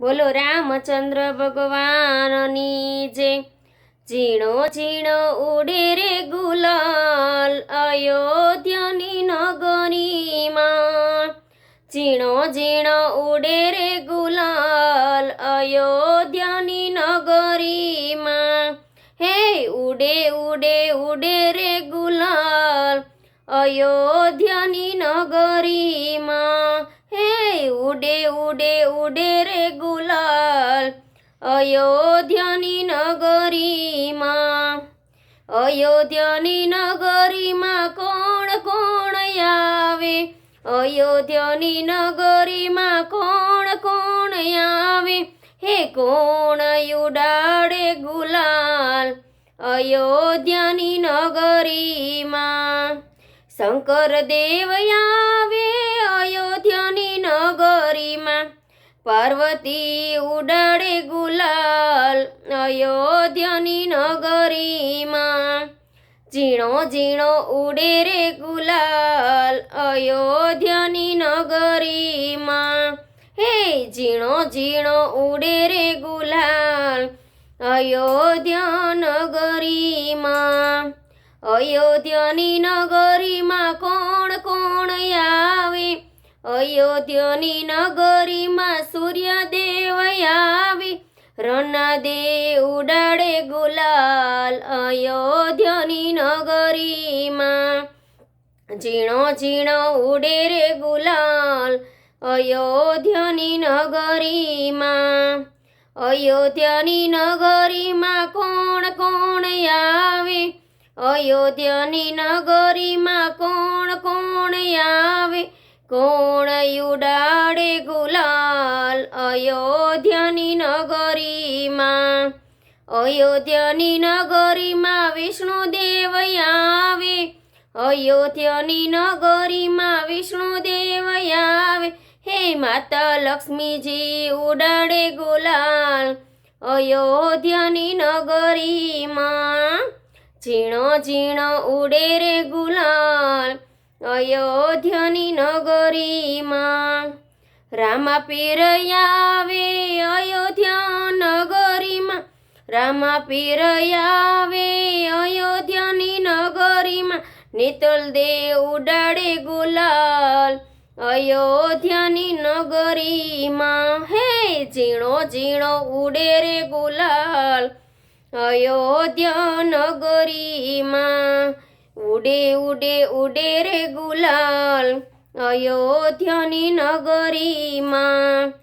બોલો રામચંદ્ર ભગવાનની જે. ઝીણો ઝીણો ઉડે રે ગુલાલ અયોધ્યાની નગરીમાં. ઝીણો ઝીણો ઉડે રે ગુલાલ અયોધ્યાની નગરીમાં. હે ઉડે ઉડે ઉડે રે ગુલાલ અયોધ્યાની નગરીમાં. ઉડે ઉડે ઉડે રે ગુલાલ અયોધ્યાની નગરીમાં. અયોધ્યાની નગરીમાં કોણ કોણ આવે? અયોધ્યાની નગરીમાં કોણ કોણ આવે? હે કોણ ઉડાડે ગુલાલ અયોધ્યાની નગરીમાં? શંકર દેવ આવે અયોધ્યાની પાર્વતી ઉડાડે ગુલાલ અયોધ્યાની નગરીમાં. ઝીણો ઝીણો ઉડે રે ગુલાલ અયોધ્યાની નગરીમાં. હે ઝીણો ઝીણો ઉડે રે ગુલાલ અયોધ્યા નગરીમાં. અયોધ્યાની નગરીમાં કોણ કોણ આવે? અયોધ્યાની આવે રણદે ઉડાડે ગુલાલ અયોધ્યાની નગરીમાં. ઝીણો ઝીણો ઉડે રે ગુલાલ અયોધ્યાની નગરીમાં. અયોધ્યાની નગરીમાં કોણ કોણ આવે? અયોધ્યાની નગરીમાં કોણ કોણ આવે? કોણ ઉડાડે ગુલાલ અયોધ્યાની નગરીમાં અયોધ્યાની નગરીમાં વિષ્ણુદેવ આવે, અયોધ્યાની નગરીમાં વિષ્ણુદેવ આવે. હે માતા લક્ષ્મીજી, ઉડાડે ગુલાલ, અયોધ્યાની નગરીમાં. ઝીણો ઝીણો ઉડે રે ગુલાલ, અયોધ્યાની નગરીમાં. રામા પીરયાવે અયોધ્યા નગરીમાં. રામા પીરયાવે અયોધ્યાની નગરીમાં. નિતલ દે ઉડાડે ગુલાલ અયોધ્યાની નગરીમાં. હે ઝીણો ઝીણો ઉડે રે ગુલાલ અયોધ્યા નગરીમાં. ઉડે ઉડે ઉડે રે ગુલાલ અયોધ્યાની નગરીમાં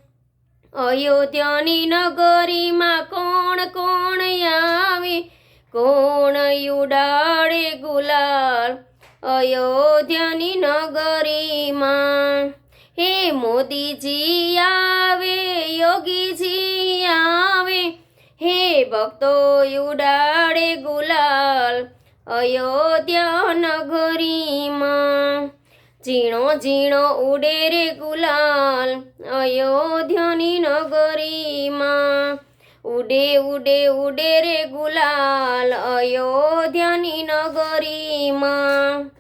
અયોધ્યાની નગરીમાં કોણ કોણ આવે? કોણ ઉડાડે ગુલાલ? અયોધ્યાની નગરીમાં, હે મોદીજી આવે, યોગીજી આવે, હે ભક્તો ઉડાડે ગુલાલ? અયોધ્યા નગરીમાં ઝીણો ઝીણો ઉડે રે ગુલાલ અયોધ્યાની નગરીમાં ઉડે ઉડે ઉડે રે ગુલાલ અયોધ્યાની નગરીમાં